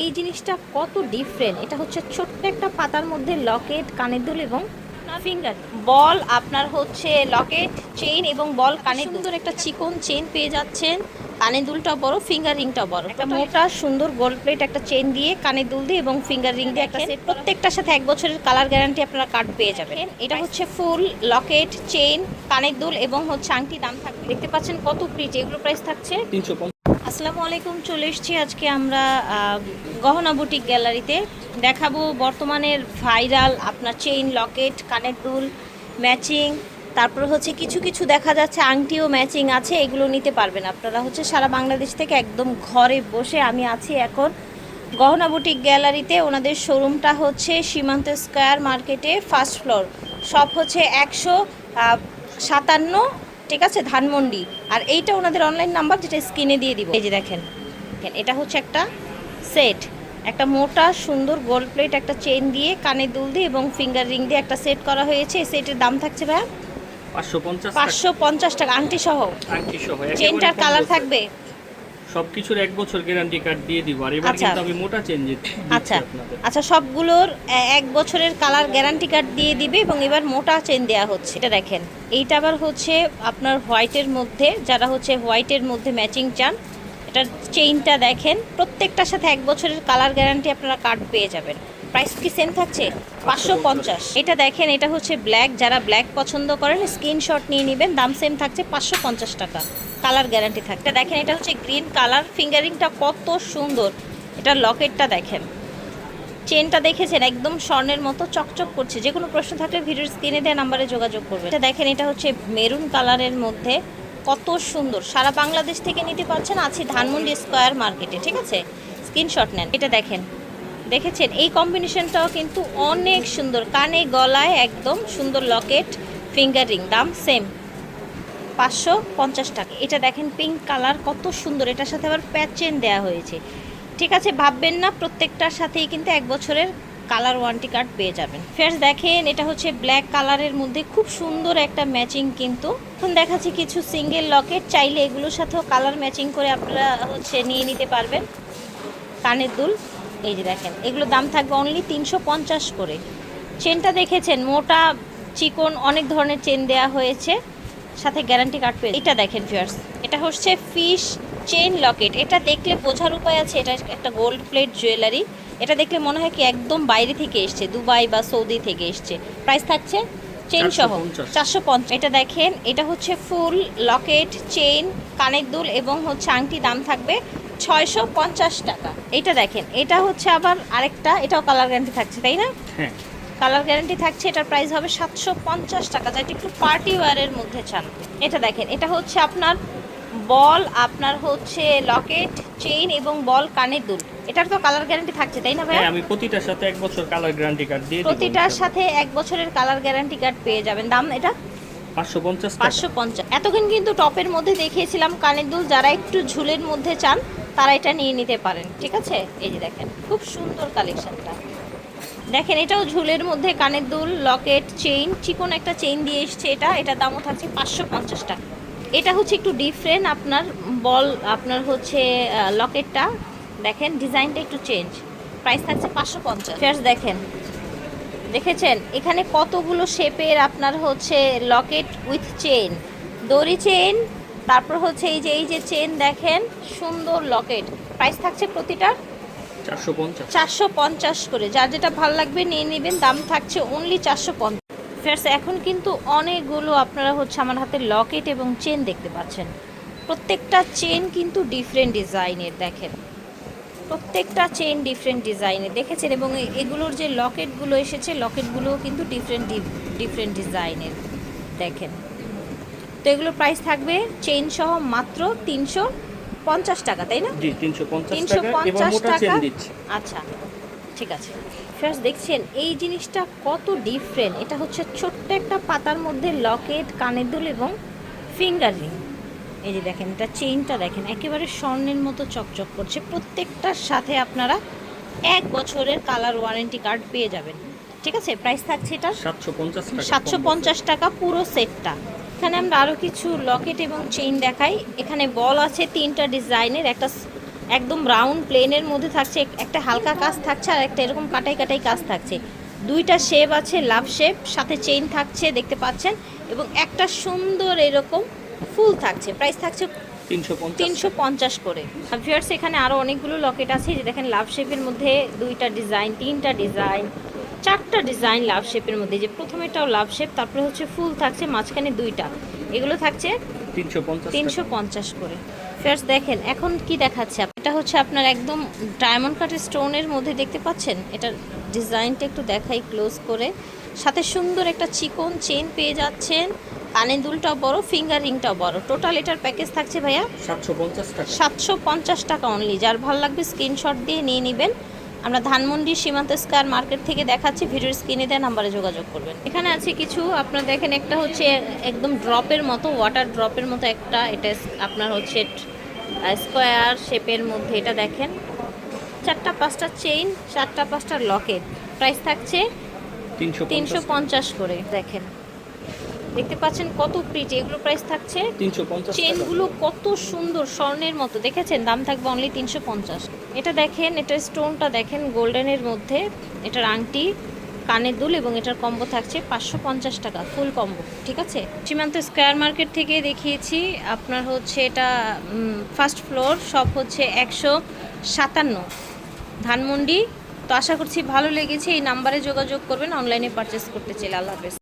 এই জিনিসটা কত ডিফারেন্ট এটা হচ্ছে ছোট্ট একটা পাতার মধ্যে লকেট কানের দুল এবং ফিঙ্গার বল আপনার হচ্ছে লকেট চেইন এবং বল কানের সুন্দর একটা চিকন চেইন পেয়ে যাচ্ছেন। কানের দুলটা বড় ফিঙ্গার রিংটা বড়। একটা মোটা সুন্দর গোল্ড প্লেট একটা চেন দিয়ে কানের দুল দিয়ে এবং ফিঙ্গার রিং দিয়ে একটা সেট প্রত্যেকটার সাথে এক বছরের কালার গ্যারান্টি আপনারা কার্ড পেয়ে যাবেন। এটা হচ্ছে ফুল লকেট চেইন কানের দুল এবং হচ্ছে আংটি দাম থাকবে। দেখতে পাচ্ছেন কত প্রিট এগুলো প্রাইস থাকছে? তিনশো আসসালামু আলাইকুম, চলে এসেছি আজকে আমরা গহনা বুটিক গ্যালারিতে। দেখাবো বর্তমানের ভাইরাল আপনার চেইন লকেট কানের দুল ম্যাচিং তারপর হচ্ছে কিছু কিছু দেখা যাচ্ছে, আংটিও ম্যাচিং আছে, এগুলো নিতে পারবেন আপনারা। হচ্ছে সারা বাংলাদেশ থেকে একদম ঘরে বসে আমি আছি এখন গহনা বুটিক গ্যালারিতে। ওনাদের শোরুমটা হচ্ছে সীমান্ত স্কোয়ার মার্কেটে ফার্স্ট ফ্লোর সব হচ্ছে একশো সাতান্ন ঠিক আছে? ধানমন্ডি। আর এইটা ওনাদের অনলাইন নাম্বার যেটা স্ক্রিনে দিয়ে দিব। এই যে দেখেন। দেখেন, এটা হচ্ছে একটা সেট একটা মোটা সুন্দর গোল্ড প্লেট একটা চেন দিয়ে কানে দুল দিয়ে এবং ফিঙ্গার রিং দিয়ে একটা সেট করা হয়েছে। এই সেটের দাম থাকছে ভাই পাঁচশো পঞ্চাশ পাঁচশো পঞ্চাশ টাকা আংটি সহ। চেনটার কালার থাকবে? সব কিছুর এক বছর গ্যারান্টি কার্ড দিয়ে দিব। আর এবার আচ্ছা। কিন্তু আমি মোটা চেঞ্জ আচ্ছা। আচ্ছা সবগুলোর এক বছরের কালার গ্যারান্টি কার্ড দিয়ে দিবে এবং এবার মোটা চেন দেওয়া হচ্ছে। এটা দেখেন এইটা আবার হচ্ছে আপনার হোয়াইটের মধ্যে যারা হচ্ছে হোয়াইটের মধ্যে ম্যাচিং চান এটার চেইনটা দেখেন প্রত্যেকটার সাথে এক বছরের কালার গ্যারান্টি আপনারা কার্ড পেয়ে যাবেন। প্রাইস কি সেম থাকছে? পাঁচশো পঞ্চাশ। এটা দেখেন, এটা হচ্ছে ব্ল্যাক যারা ব্ল্যাক পছন্দ করেন স্ক্রিনশট নিয়ে নেবেন। দাম সেম থাকছে পাঁচশো পঞ্চাশ টাকা। কালার গ্যারান্টি থাকছে। এটা দেখেন, এটা হচ্ছে গ্রিন কালার ফিঙ্গারিংটা কত সুন্দর। এটা লকেটটা দেখেন। চেনটা দেখেছেন? একদম স্বর্ণের মতো চকচক করছে। যে কোনো প্রশ্ন থাকলে ভিডিওর স্ক্রিনে দেওয়া নাম্বারে যোগাযোগ করবেন। এটা দেখেন, এটা হচ্ছে মেরুন কালারের মধ্যে কত সুন্দর। সারা বাংলাদেশ থেকে নিতে পারছেন আছি ধানমন্ডি স্কোয়ার মার্কেটে ঠিক আছে? স্ক্রিনশট নেন। এটা দেখেন। দেখেছেন, এই কম্বিনেশনটাও কিন্তু অনেক সুন্দর। কানে, গলায় একদম সুন্দর লকেট ফিঙ্গারিং দাম সেম পাঁচশো পঞ্চাশ টাকা। এটা দেখেন পিঙ্ক কালার কত সুন্দর। এটার সাথে আবার প্যাচ চেন দেওয়া হয়েছে। ঠিক আছে, ভাববেন না, প্রত্যেকটার সাথেই কিন্তু এক বছরের কালার ওয়ারেন্টি কার্ড পেয়ে যাবেন। ফেয়ার্স দেখেন, এটা হচ্ছে ব্ল্যাক কালারের মধ্যে খুব সুন্দর একটা ম্যাচিং কিন্তু। এখন দেখাচ্ছি কিছু সিঙ্গেল লকেট চাইলে এগুলোর সাথেও কালার ম্যাচিং করে আপনারা হচ্ছে নিয়ে নিতে পারবেন। কানের দুল। এই যে দেখেন এগুলো দাম থাকবে অনলি তিনশো পঞ্চাশ করে। চেনটা দেখেছেন মোটা চিকন অনেক ধরনের চেন দেয়া হয়েছে সাথে গ্যারান্টি কার্ড পেয়ে এটা দেখেন ফিয়ার্স এটা হচ্ছে ফিশ চেন লকেট এটা দেখলে বোঝার উপায় আছে এটা একটা গোল্ড প্লেট জুয়েলারি এটা দেখলে মনে হয় কি একদম বাইরে থেকে এসছে দুবাই বা সৌদি থেকে এসছে। প্রাইস থাকছে চেন সহ চারশো পঞ্চাশ। এটা দেখেন এটা হচ্ছে ফুল লকেট চেন কানের দুল এবং হচ্ছে আংটি দাম থাকবে ছয়শো পঞ্চাশ টাকা। এটা দেখেন এটা হচ্ছে আবার আরেকটা এটাও কালার গ্যারান্টি থাকছে তাই না? হ্যাঁ। কালার গ্যারান্টি থাকছে এটার প্রাইস হবে সাতশো পঞ্চাশ টাকা যেটা একটু পার্টি ওয়ারের মধ্যে চান। এটা দেখেন এটা হচ্ছে আপনার বল আপনার হচ্ছে লকেট চেইন এবং বল কানের দুল। এটার তো কালার গ্যারান্টি থাকছে তাই না হ্যাঁ ভাইয়া আমি প্রতিটার সাথে এক বছর কালার গ্যারান্টি কার্ড দিয়ে প্রতিটার সাথে এক বছরের কালার গ্যারান্টি কার্ড পেয়ে যাবেন। দাম এটা? পাঁচশো পঞ্চাশ পাঁচশো পঞ্চাশ। এতক্ষণ কিন্তু টপের মধ্যে দেখিয়েছিলাম কানের দুল যারা একটু ঝুলের মধ্যে চান তারা এটা নিয়ে নিতে পারেন, ঠিক আছে? এই যে দেখেন, খুব সুন্দর কালেকশনটা। দেখেন, এটাও ঝুলের মধ্যে কানের দুল, লকেট, চেইন, চিকন একটা চেইন দিয়ে এসছে এটা। এটা দামও থাকছে পাঁচশো পঞ্চাশ টাকা। এটা হচ্ছে একটু ডিফারেন্ট আপনার বল, আপনার হচ্ছে লকেটটা। দেখেন, ডিজাইনটা একটু চেঞ্জ প্রাইস থাকছে পাঁচশো পঞ্চাশ। দেখেন। দেখেছেন? এখানে কতগুলো শেপের আপনার হচ্ছে লকেট উইথ চেন দড়ি চেন তারপর হচ্ছে এই যে এই যে চেন দেখেন সুন্দর লকেট প্রাইস থাকছে প্রতিটা? চারশো পঞ্চাশ। করে। যার যেটা ভালো লাগবে নিয়ে নেবেন দাম থাকছে অনলি চারশো পঞ্চাশ। ফেয়ার্স এখন কিন্তু অনেকগুলো আপনারা হচ্ছে আমার হাতে লকেট এবং চেন দেখতে পাচ্ছেন। প্রত্যেকটা চেন কিন্তু ডিফারেন্ট ডিজাইনের দেখেন। প্রত্যেকটা চেন ডিফারেন্ট ডিজাইনের দেখেছেন? এবং এগুলোর যে লকেটগুলো এসেছে লকেটগুলোও কিন্তু ডিফারেন্ট ডিফারেন্ট ডিজাইনের দেখেন। তো এগুলো প্রাইস থাকবে চেইন সহ মাত্র তিনশো পঞ্চাশ টাকা তাই না? জি তিনশো পঞ্চাশ টাকা আচ্ছা ঠিক আছে। দেখছেন এই জিনিসটা কত ডিফারেন্ট এটা হচ্ছে ছোট্ট একটা পাতার মধ্যে লকেট কানের দুল এবং ফিঙ্গার রিং এই যে দেখেন এটা চেইনটা দেখেন একেবারে স্বর্ণের মতো চকচক করছে। প্রত্যেকটার সাথে আপনারা এক বছরের কালার ওয়ারেন্টি কার্ড পেয়ে যাবেন। ঠিক আছে প্রাইস থাকছে এটা সাতশো পঞ্চাশ টাকা পুরো সেটটা এখানে আমরা আরও কিছু লকেট এবং চেইন দেখাই। এখানে বল আছে তিনটা ডিজাইনের একটা একদম রাউন্ড প্লেনের মধ্যে থাকছে একটা হালকা কাজ থাকছে আর একটা এরকম কাটাই কাটাই কাজ থাকছে। দুইটা শেপ আছে লাভ শেপ সাথে চেইন থাকছে দেখতে পাচ্ছেন এবং একটা সুন্দর এরকম ফুল থাকছে। প্রাইস থাকছে তিনশো পঞ্চাশ। করে। ভিউয়ার্স এখানে আরও অনেকগুলো লকেট আছে যে দেখেন লাভ শেপের মধ্যে দুইটা ডিজাইন তিনটা ডিজাইন। চারটা ডিজাইন লাভ শেপের মধ্যে যে প্রথমেটাও লাভ শেপ তারপরে হচ্ছে ফুল থাকছে মাঝখানে দুইটা। এগুলো থাকছে তিনশো পঞ্চাশ করে। ফেয়ার্স দেখেন এখন কি দেখাচ্ছে এটা হচ্ছে আপনার একদম ডায়মন্ড কাটের স্টোনের মধ্যে দেখতে পাচ্ছেন? এটার ডিজাইনটা একটু দেখাই ক্লোজ করে। সাথে সুন্দর একটা চিকন চেন পেয়ে যাচ্ছেন। কানে দুলটাও বড় ফিঙ্গার রিংটাও বড়। টোটাল এটার প্যাকেজ থাকছে ভাইয়া সাতশো পঞ্চাশ টাকা। সাতশো পঞ্চাশ টাকা অনলি যার ভালো লাগবে স্ক্রিনশট দিয়ে নিয়ে নেবেন। আমরা ধানমন্ডি সীমান্ত স্কয়ার মার্কেট থেকে দেখাচ্ছি ভিডিওর স্ক্রিনে দেওয়া নাম্বারে যোগাযোগ করবেন। এখানে আছে কিছু আপনার দেখেন একটা হচ্ছে একদম ড্রপের মতো ওয়াটার ড্রপের মতো একটা এটা আপনার হচ্ছে স্কোয়ার শেপের মধ্যে এটা দেখেন। চারটা পাঁচটা চেইন চারটা পাঁচটা লকেট প্রাইস থাকছে তিনশো তিনশো পঞ্চাশ করে দেখেন। দেখতে পাচ্ছেন কত প্রিটি এগুলো প্রাইস থাকছে চেনগুলো কত সুন্দর স্বর্ণের মতো। দেখেছেন? দাম থাকবে অনলি তিনশো পঞ্চাশ। এটা দেখেন এটার স্টোনটা দেখেন গোল্ডেনের মধ্যে। এটার আংটি কানের দুল এবং এটার কম্বো থাকছে পাঁচশো পঞ্চাশ টাকা ফুল কম্বো ঠিক আছে? সীমান্ত স্কোয়ার মার্কেট থেকে দেখিয়েছি আপনার হচ্ছে এটা ফার্স্ট ফ্লোর সব হচ্ছে একশো সাতান্ন। ধানমন্ডি। তো আশা করছি ভালো লেগেছে এই নাম্বারে যোগাযোগ করবেন অনলাইনে পারচেস করতে চাইলে। আল্লাহ হাফেজ।